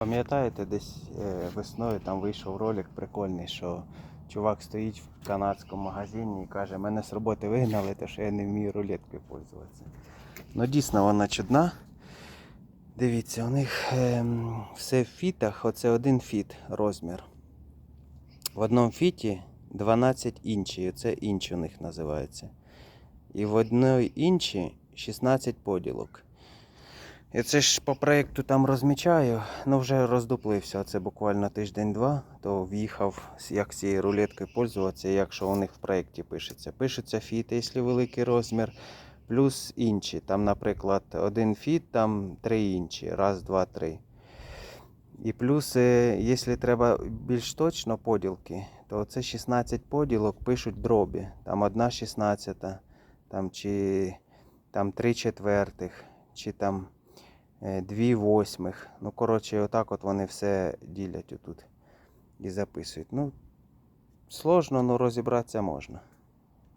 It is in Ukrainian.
Пам'ятаєте, десь е, весною там вийшов ролик прикольний, що чувак стоїть в канадському магазині і каже, мене з роботи вигнали, тому що я не вмію рулеткою пользуватися. Ну дійсно вона чудна. Дивіться, у них ем, все в фітах, оце один фіт розмір. В одному фіті 12 інчі, це інч у них називається. І в одній інші 16 поділок. І це ж по проєкту там розмічаю, ну вже роздуплився. Це буквально тиждень-два, то в'їхав, як цією рулеткою пользуватися, якщо у них в проєкті пишеться. Пишеться фіт, якщо великий розмір, плюс інші. Там, наприклад, один фіт, там три інші. Раз, два, три. І плюс, е, якщо треба більш точно поділки, то це 16 поділок пишуть дробі. Там одна 16, там чи там 3 четвертих, чи там е, дві восьмих. Ну, коротше, отак от вони все ділять отут і записують. Ну, сложно, але розібратися можна.